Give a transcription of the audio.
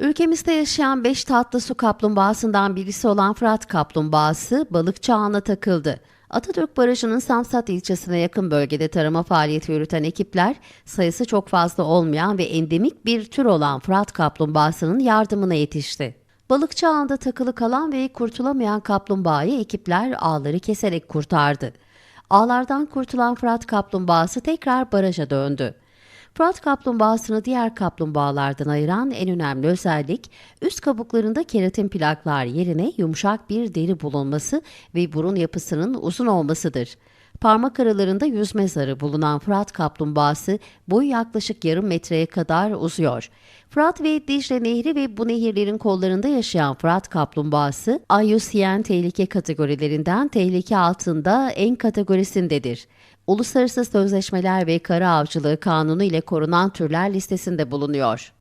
Ülkemizde yaşayan 5 tatlı su kaplumbağasından birisi olan Fırat kaplumbağası balıkçı ağına takıldı. Atatürk Barajı'nın Samsat ilçesine yakın bölgede tarama faaliyeti yürüten ekipler sayısı çok fazla olmayan ve endemik bir tür olan Fırat kaplumbağasının yardımına yetişti. Balıkçı ağında takılı kalan ve kurtulamayan kaplumbağayı ekipler ağları keserek kurtardı. Ağlardan kurtulan Fırat kaplumbağası tekrar baraja döndü. Fırat kaplumbağasını diğer kaplumbağalardan ayıran en önemli özellik üst kabuklarında keratin plaklar yerine yumuşak bir deri bulunması ve burun yapısının uzun olmasıdır. Parmak aralarında yüzme zarı bulunan Fırat kaplumbağası boyu yaklaşık yarım metreye kadar uzuyor. Fırat ve Dicle Nehri ve bu nehirlerin kollarında yaşayan Fırat kaplumbağası IUCN tehlike kategorilerinden tehlike altında en kategorisindedir. Uluslararası sözleşmeler ve kara avcılığı kanunu ile korunan türler listesinde bulunuyor.